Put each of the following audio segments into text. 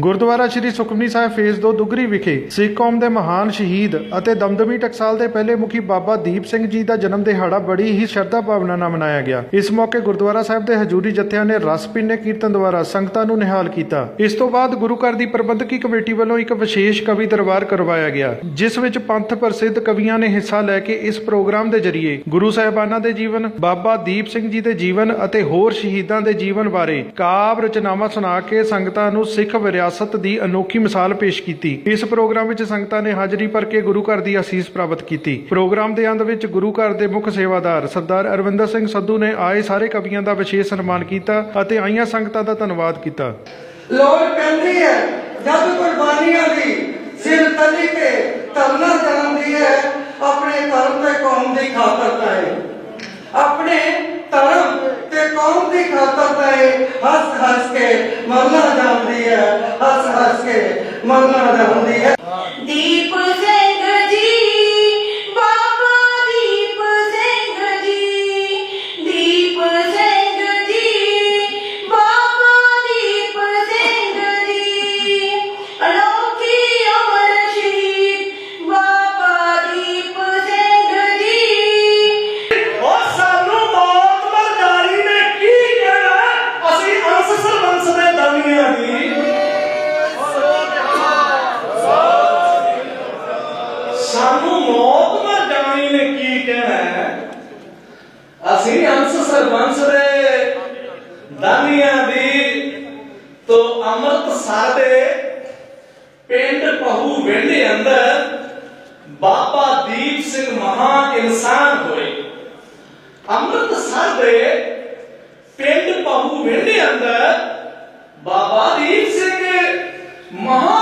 Gurdwara Sri Sukhmani Sahib phase 2 Dugri ਵਿਖੇ ਸਿੱਖ ਕੌਮ ਦੇ ਮਹਾਨ ਸ਼ਹੀਦ ਅਤੇ ਦਮਦਮੀ ਟਕਸਾਲ ਦੇ ਪਹਿਲੇ ਮੁਖੀ ਬਾਬਾ ਦੀਪ ਸਿੰਘ ਜੀ ਦਾ ਜਨਮ ਦਿਹਾੜਾ ਬੜੀ ਹੀ ਸ਼ਰਧਾ ਭਾਵਨਾ ਨਾਲ ਮਨਾਇਆ ਗਿਆ। ਇਸ ਮੌਕੇ ਗੁਰਦੁਆਰਾ ਸਾਹਿਬ ਦੇ ਹਜੂਰੀ ਜਥਿਆਂ ਨੇ ਰਸ ਪੀਨੇ ਕੀਰਤਨ ਦੁਆਰਾ ਸੰਗਤਾਂ ਨੂੰ ਨਿਹਾਲ ਕੀਤਾ। ਇਸ ਤੋਂ ਬਾਅਦ ਗੁਰੂ ਘਰ ਦੀ ਪ੍ਰਬੰਧਕੀ ਕਮੇਟੀ ਵੱਲੋਂ ਇੱਕ ਵਿਸ਼ੇਸ਼ ਕਵੀ ਦਰਬਾਰ ਕਰਵਾਇਆ ਗਿਆ, ਜਿਸ ਵਿੱਚ ਪੰਥ ਪ੍ਰਸਿੱਧ ਕਵੀਆਂ ਨੇ ਹਿੱਸਾ ਲੈ ਕੇ ਇਸ ਪ੍ਰੋਗਰਾਮ ਦੇ ਜ਼ਰੀਏ ਗੁਰੂ ਸਾਹਿਬਾਨਾਂ ਦੇ ਜੀਵਨ, ਬਾਬਾ ਦੀਪ ਸਿੰਘ ਜੀ ਦੇ ਜੀਵਨ ਅਤੇ ਹੋਰ ਸ਼ਹੀਦਾਂ ਦੇ ਜੀਵਨ ਬਾਰੇ ਕਾਵ ਰਚਨਾਵਾਂ ਸੁਣਾ ਕੇ ਸੰਗਤਾਂ ਨੂੰ ਸਿੱਖ ਵਿਰਾਸਤ ਦੀ ਅਨੋਖੀ ਮਿਸਾਲ ਪੇਸ਼ ਕੀਤੀ। ਇਸ ਪ੍ਰੋਗਰਾਮ ਵਿੱਚ ਸੰਗਤਾਂ ਨੇ ਹਾਜ਼ਰੀ ਭਰ ਕੇ ਗੁਰੂ ਘਰ ਦੀ ਅਸੀਸ ਪ੍ਰਾਪਤ ਕੀਤੀ। ਪ੍ਰੋਗਰਾਮ ਦੇ ਅੰਤ ਵਿੱਚ ਗੁਰੂ ਘਰ ਦੇ ਮੁੱਖ ਸੇਵਾਦਾਰ ਸਰਦਾਰ ਅਰਵਿੰਦਰ ਸਿੰਘ ਸੰਧੂ ਨੇ ਆਏ ਸਾਰੇ ਕਵੀਆਂ ਦਾ ਵਿਸ਼ੇਸ਼ ਸਨਮਾਨ ਕੀਤਾ ਅਤੇ ਆਈਆਂ ਸੰਗਤਾਂ ਦਾ ਧੰਨਵਾਦ ਕੀਤਾ। ਲੋੜ ਪੈਂਦੀ ਹੈ, ਜਦ ਕੁਰਬਾਨੀਆਂ ਦੀ ਸਿਰ ਤਲੀ ਤੇ ਤਰਨਾ ਜਾਂਦੀ ਹੈ, ਆਪਣੇ ਧਰਮ ਤੇ ਕੌਮ ਦੀ ਖਾਤਰ ਤਾਏ ਆਪਣੇ ਧਰਮ ਤੇ ਕੌਮ ਦੀ ਖਾਤਰ ਤਾਏ ਹੱਸ ਹੱਸ ਕੇ ਮਰਨਾ ਜਾਂਦੀ ਹੈ, ਹੱਸ ਹੱਸ ਕੇ ਮਰਨਾ ਜਾਂਦੀ ਹੈ। ਦੀਪ ਅਸੀਂ ਅੰਸ ਸਰਬੰਸ ਦੇ ਦਮੀਆਂ ਦੀ, ਤੋ ਅੰਮ੍ਰਿਤ ਸਾਡੇ ਪਿੰਡ ਪਹੂ ਵੇਂਦੇ ਅੰਦਰ ਬਾਬਾ ਦੀਪ ਸਿੰਘ ਮਹਾਨ ਇਨਸਾਨ ਹੋਏ। ਅੰਮ੍ਰਿਤਸਰ ਦੇ ਪਿੰਡ ਪਹੂ ਵੇਂਦੇ ਅੰਦਰ ਬਾਬਾ ਦੀਪ ਸਿੰਘ ਮਹਾ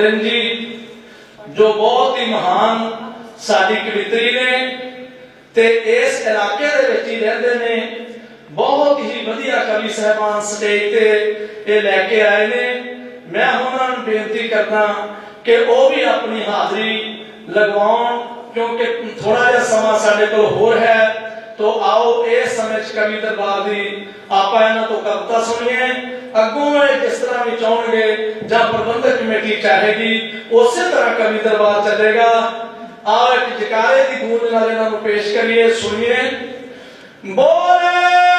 ਕੁਲਵਿੰਦਰ ਜੀ ਜੋ ਬਹੁਤ ਹੀ ਮਹਾਨ ਸਾਡੀ ਕਵਿਤਰੀ ਨੇ ਤੇ ਇਸ ਇਲਾਕੇ ਦੇ ਵਿੱਚ ਹੀ ਰਹਿੰਦੇ ਨੇ, ਬਹੁਤ ਹੀ ਵਧੀਆ ਕਵੀ ਸਹਿਬਾਨ ਸਟੇਜ ਤੇ ਇਹ ਲੈ ਕੇ ਆਏ ਨੇ। ਮੈਂ ਉਹਨਾਂ ਨੂੰ ਬੇਨਤੀ ਕਰਦਾ ਕਿ ਉਹ ਵੀ ਆਪਣੀ ਹਾਜ਼ਰੀ ਲਗਵਾਉਣ, ਕਿਉਂਕਿ ਥੋੜਾ ਜਿਹਾ ਸਮਾਂ ਸਾਡੇ ਕੋਲ ਹੋਰ ਹੈ, ਤੋ ਆਓ ਇਸ ਸਮੇਂ ਚ ਕਵੀ ਦਰਬਾਰ ਦੀ ਆਪਾਂ ਇਹਨਾਂ ਤੋਂ ਕਵਿਤਾ ਸੁਣੀਏ। ਅੱਗੋਂ ਇਹ ਜਿਸ ਤਰ੍ਹਾਂ ਵੀ ਚਾਹਣਗੇ ਜਾਂ ਪ੍ਰਬੰਧਕ ਕਮੇਟੀ ਚਾਹੇਗੀ ਉਸੇ ਤਰ੍ਹਾਂ ਕਵੀ ਦਰਬਾਰ ਚੱਲੇਗਾ ਆਓ ਇੱਕ ਜਕਾਰੇ ਦੀ ਗੂੰਜ ਨਾਲ ਇਹਨਾਂ ਨੂੰ ਪੇਸ਼ ਕਰੀਏ ਸੁਣੀਏ ਬੋਲੇ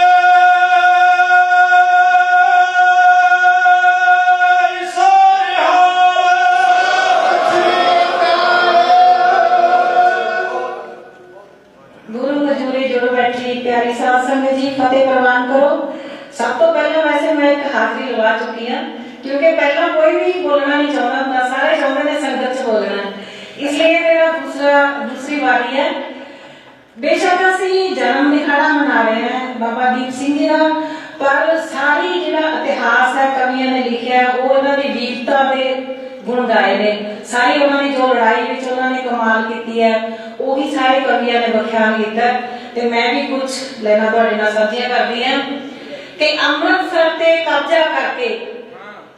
ਲਵਾ ਚੁੱਕੀ ਹਾਂ। ਕਿਉਂਕਿ ਪਹਿਲਾਂ ਕੋਈ ਵੀ ਬੋਲਣਾ ਨਹੀਂ ਚਾਹੁੰਦਾ ਹੁੰਦਾ, ਸਾਰੇ ਚਾਹੁੰਦੇ ਨੇ ਸੰਗਤ 'ਚ ਬੋਲਣਾ। ਇਸ ਲਈ ਮੇਰਾ ਦੂਸਰਾ, ਦੂਸਰੀ ਵਾਰੀ ਹੈ। ਬੇਸ਼ੱਕ ਅਸੀਂ ਜਨਮ ਦਿਹਾੜਾ ਮਨਾ ਰਹੇ ਹਾਂ ਬਾਬਾ ਦੀਪ ਸਿੰਘ ਜੀ ਦਾ, ਪਰ ਸਾਰੀ ਜਿਹੜਾ ਇਤਿਹਾਸ ਹੈ, ਕਵੀਆਂ ਨੇ ਲਿਖਿਆ, ਉਹ ਇਹਨਾਂ ਦੀ ਵੀਰਤਾ ਦੇ ਗੁਣ ਗਾਏ ਨੇ। ਸਾਰੀ ਉਹਨਾਂ ਦੀ ਜੋ ਲੜਾਈ ਵਿੱਚ ਉਹਨਾਂ ਨੇ ਕਮਾਲ ਕੀਤੀ ਹੈ, ਉਹੀ ਸਾਰੇ ਕਵੀਆਂ ਨੇ ਵਿਖਿਆਨ ਕੀਤਾ। ਤੇ ਮੈਂ ਵੀ ਕੁਝ ਲੈਣਾ ਤੁਹਾਡੇ ਨਾਲ ਸਾਂਝੀਆਂ ਕਰਦੀ ਹਾਂ। ਕਿ ਅੰਮ੍ਰਿਤਸਰ ਤੇ ਕਬਜ਼ਾ ਕਰਕੇ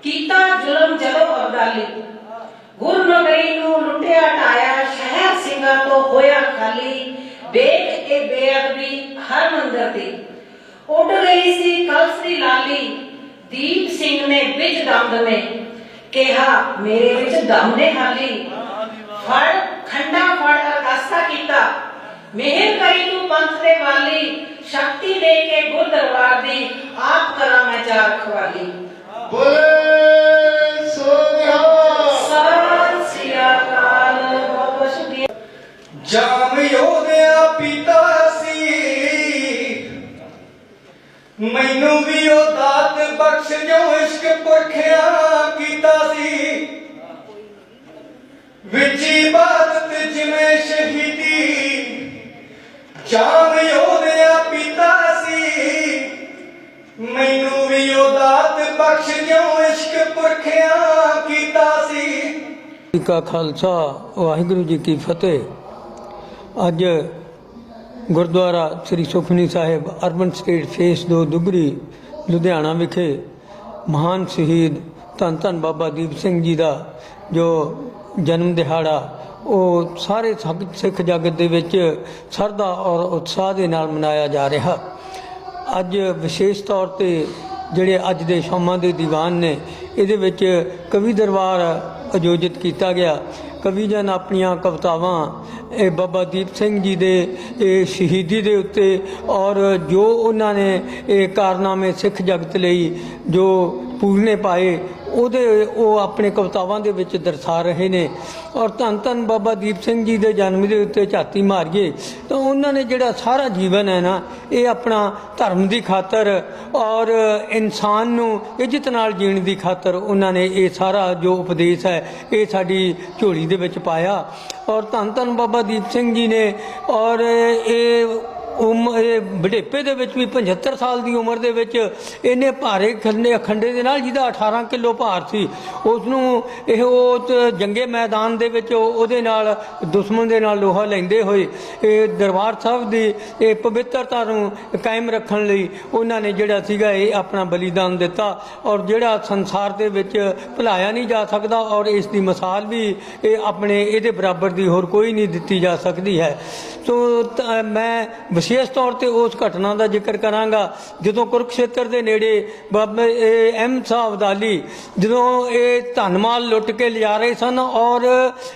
ਕੀਤਾ ਜ਼ੁਲਮ ਜਦੋਂ ਅਬਦਾਲੀ। ਗੁਰ ਨੂੰ ਲੁੱਟਿਆ, ਢਾਇਆ, ਸ਼ਹਿਰ ਸਿੰਘਾਂ ਤੋਂ ਹੋਇਆ ਖਾਲੀ। ਵੇਖ ਇਹ ਬੇਅਦਬੀ ਹਰ ਮੰਦਰ ਦੀ ਉੱਡ ਰਹੀ ਸੀ ਕਲਸ ਦੀ ਲਾਲੀ। ਦੀਪ ਸਿੰਘ ਨੇ ਵਿੱਚ ਦਮਦਮੇ ਕਿਹਾ, ਮੇਰੇ ਵਿੱਚ ਦਮ ਨੇ ਹਾਲੀ। ਫੜ, ਖੰਡਾ ਫੜ ਅਰਦਾਸਾ ਕੀਤਾ। ਮਿਹਰ ਕਰੀ ਤੂੰ ਪੰਥ ਦੇ ਵਾਲੀ। ਸ਼ਕਤੀ ਦੇ ਕੇ ਗੁਰ ਦਰਬਾਰ ਦੀ ਆਪ ਕਰਾਂ ਮੈਂ ਚਾਰ ਖਵਾਲੀ। ਬੋਲੇ ਸੋਨਿਹਾ ਸਤਿ ਸ੍ਰੀ ਅਕਾਲ ਬਹੁਤ ਬਹੁਤ ਸ਼ੁਕਰੀਆ। ਜਾਮ ਯੋਧਿਆ ਪੀਤਾ ਸੀ। ਮੈਨੂੰ ਵੀ ਉਹ ਦਾਤ ਬਖਸ਼ ਜੋ ਇਸ਼ਕ ਪੁਰਖਿਆ ਕੀਤਾ ਸੀ। ਵਿੱਚ ਇਬਾਦਤ ਜਿਵੇਂ ਸ਼ਹੀਦੀ। ਜਾਮ ਯੋਧਿਆ ਕਾ ਖਾਲਸਾ, ਵਾਹਿਗੁਰੂ ਜੀ ਕੀ ਫਤਿਹ। ਅੱਜ Gurdwara Sri Sukhmani Sahib urban estate phase 2 Dugri, Ludhiana ਵਿਖੇ ਮਹਾਨ ਸ਼ਹੀਦ ਧੰਨ ਧੰਨ ਬਾਬਾ ਦੀਪ ਸਿੰਘ ਜੀ ਦਾ ਜੋ ਜਨਮ ਦਿਹਾੜਾ, ਉਹ ਸਾਰੇ ਸਿੱਖ- ਜਗਤ ਦੇ ਵਿੱਚ ਸਰਦਾ ਔਰ ਉਤਸ਼ਾਹ ਦੇ ਨਾਲ ਮਨਾਇਆ ਜਾ ਰਿਹਾ। ਅੱਜ ਵਿਸ਼ੇਸ਼ ਤੌਰ ਤੇ ਜਿਹੜੇ ਅੱਜ ਦੇ ਸ਼ਾਮਾਂ ਦੇ ਦੀਵਾਨ ਨੇ, ਇਹਦੇ ਵਿੱਚ ਕਵੀ ਦਰਬਾਰ ਆਯੋਜਿਤ ਕੀਤਾ ਗਿਆ। ਕਵੀ ਜਨ ਆਪਣੀਆਂ ਕਵਿਤਾਵਾਂ, ਇਹ ਬਾਬਾ ਦੀਪ ਸਿੰਘ ਜੀ ਦੇ, ਇਹ ਸ਼ਹੀਦੀ ਦੇ ਉੱਤੇ ਔਰ ਜੋ ਉਹਨਾਂ ਨੇ ਇਹ ਕਾਰਨਾਮੇ ਸਿੱਖ ਜਗਤ ਲਈ ਜੋ ਪੂਰਨੇ ਪਾਏ ਉਹਦੇ ਉਹ ਆਪਣੇ ਕਵਿਤਾਵਾਂ ਦੇ ਵਿੱਚ ਦਰਸਾ ਰਹੇ ਨੇ। ਔਰ ਧੰਨ ਧੰਨ ਬਾਬਾ ਦੀਪ ਸਿੰਘ ਜੀ ਦੇ ਜਨਮ ਦੇ ਉੱਤੇ ਝਾਤੀ ਮਾਰੀਏ, ਤਾਂ ਉਹਨਾਂ ਨੇ ਜਿਹੜਾ ਸਾਰਾ ਜੀਵਨ ਹੈ ਨਾ, ਇਹ ਆਪਣਾ ਧਰਮ ਦੀ ਖਾਤਰ ਔਰ ਇਨਸਾਨ ਨੂੰ ਇੱਜ਼ਤ ਨਾਲ ਜੀਣ ਦੀ ਖਾਤਰ ਉਹਨਾਂ ਨੇ ਇਹ ਸਾਰਾ ਜੋ ਉਪਦੇਸ਼ ਹੈ, ਇਹ ਸਾਡੀ ਝੋਲੀ ਦੇ ਵਿੱਚ ਪਾਇਆ। ਔਰ ਧੰਨ ਧੰਨ ਬਾਬਾ ਦੀਪ ਸਿੰਘ ਜੀ ਨੇ ਔਰ ਇਹ ਉਮ ਇਹ ਬੁਢੇਪੇ ਦੇ ਵਿੱਚ ਵੀ 75 ਸਾਲ ਦੀ ਉਮਰ ਦੇ ਵਿੱਚ ਇਹਨੇ ਭਾਰੇ ਖੰਡੇ ਅਖੰਡੇ ਦੇ ਨਾਲ ਜਿਹਦਾ 18 ਕਿਲੋ ਭਾਰ ਸੀ ਉਸ ਨੂੰ ਇਹ ਉਹ ਜੰਗੇ ਮੈਦਾਨ ਦੇ ਵਿੱਚ ਉਹਦੇ ਨਾਲ ਦੁਸ਼ਮਣ ਦੇ ਨਾਲ ਲੋਹਾ ਲੈਂਦੇ ਹੋਏ, ਇਹ ਦਰਬਾਰ ਸਾਹਿਬ ਦੀ ਇਹ ਪਵਿੱਤਰਤਾ ਨੂੰ ਕਾਇਮ ਰੱਖਣ ਲਈ ਉਹਨਾਂ ਨੇ ਜਿਹੜਾ ਸੀਗਾ ਇਹ ਆਪਣਾ ਬਲੀਦਾਨ ਦਿੱਤਾ ਔਰ ਜਿਹੜਾ ਸੰਸਾਰ ਦੇ ਵਿੱਚ ਭੁਲਾਇਆ ਨਹੀਂ ਜਾ ਸਕਦਾ ਔਰ ਇਸ ਦੀ ਮਿਸਾਲ ਵੀ ਇਹ ਆਪਣੇ ਇਹਦੇ ਬਰਾਬਰ ਦੀ ਹੋਰ ਕੋਈ ਨਹੀਂ ਦਿੱਤੀ ਜਾ ਸਕਦੀ ਹੈ। ਸੋ ਮੈਂ ਵਿਸ਼ੇਸ਼ ਤੌਰ ਤੇ ਉਸ ਘਟਨਾ ਦਾ ਜ਼ਿਕਰ ਕਰਾਂਗਾ। ਜਦੋਂ ਕੁਰਕਸ਼ੇਤਰ ਦੇ ਨੇੜੇ ਬਾਬਾ, ਇਹ ਐਮ ਸਾਹਿਬ ਅਬਦਾਲੀ, ਜਦੋਂ ਇਹ ਧਨਮਾਲ ਲੁੱਟ ਕੇ ਲਿਜਾ ਰਹੇ ਸਨ ਔਰ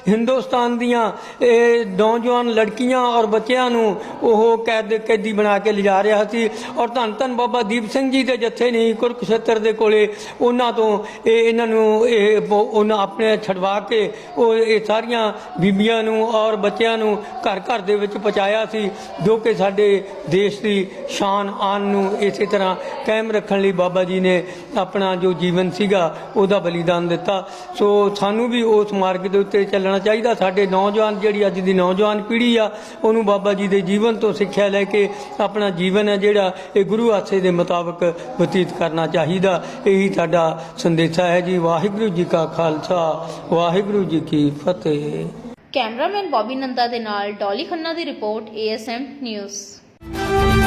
ਹਿੰਦੁਸਤਾਨ ਦੀਆਂ ਇਹ ਨੌਜਵਾਨ ਲੜਕੀਆਂ ਔਰ ਬੱਚਿਆਂ ਨੂੰ ਉਹ ਕੈਦ, ਕੈਦੀ ਬਣਾ ਕੇ ਲਿਜਾ ਰਿਹਾ ਸੀ ਔਰ ਧੰਨ ਧੰਨ ਬਾਬਾ ਦੀਪ ਸਿੰਘ ਜੀ ਦੇ ਜੱਥੇ ਨਹੀਂ, ਕੁਰਕਸ਼ੇਤਰ ਦੇ ਕੋਲੇ ਉਹਨਾਂ ਤੋਂ ਇਹ ਇਹਨਾਂ ਨੂੰ ਇਹ ਉਹਨਾਂ ਆਪਣੇ ਛਡਵਾ ਕੇ ਉਹ ਇਹ ਸਾਰੀਆਂ ਬੀਬੀਆਂ ਨੂੰ ਔਰ ਬੱਚਿਆਂ ਨੂੰ ਘਰ ਘਰ ਦੇ ਵਿੱਚ ਪਹੁੰਚਾਇਆ ਸੀ ਜੋ ਕਿ ਸਾਡੇ ਸਾਡੇ ਦੇਸ਼ ਦੀ ਸ਼ਾਨ ਆਨ ਨੂੰ ਇਸੇ ਤਰ੍ਹਾਂ ਕਾਇਮ ਰੱਖਣ ਲਈ ਬਾਬਾ ਜੀ ਨੇ ਆਪਣਾ ਜੋ ਜੀਵਨ ਸੀਗਾ, ਉਹਦਾ ਬਲੀਦਾਨ ਦਿੱਤਾ। ਸੋ ਸਾਨੂੰ ਵੀ ਉਸ ਮਾਰਗ ਦੇ ਉੱਤੇ ਚੱਲਣਾ ਚਾਹੀਦਾ। ਸਾਡੇ ਨੌਜਵਾਨ, ਜਿਹੜੀ ਅੱਜ ਦੀ ਨੌਜਵਾਨ ਪੀੜ੍ਹੀ ਆ, ਉਹਨੂੰ ਬਾਬਾ ਜੀ ਦੇ ਜੀਵਨ ਤੋਂ ਸਿੱਖਿਆ ਲੈ ਕੇ ਆਪਣਾ ਜੀਵਨ ਹੈ ਜਿਹੜਾ ਇਹ ਗੁਰੂ ਆਸੇ ਦੇ ਮੁਤਾਬਕ ਬਤੀਤ ਕਰਨਾ ਚਾਹੀਦਾ। ਇਹੀ ਸਾਡਾ ਸੰਦੇਸ਼ਾ ਹੈ ਜੀ। ਵਾਹਿਗੁਰੂ ਜੀ ਕਾ ਖਾਲਸਾ, ਵਾਹਿਗੁਰੂ ਜੀ ਕੀ ਫਤਿਹ। ਕੈਮਰਾਮੈਨ ਬੌਬੀ ਨੰਦਾ ਦੇ ਨਾਲ ਡੋਲੀ ਖੰਨਾ ਦੀ ਰਿਪੋਰਟ ਏਐਸਐਮ ਨਿਊਜ਼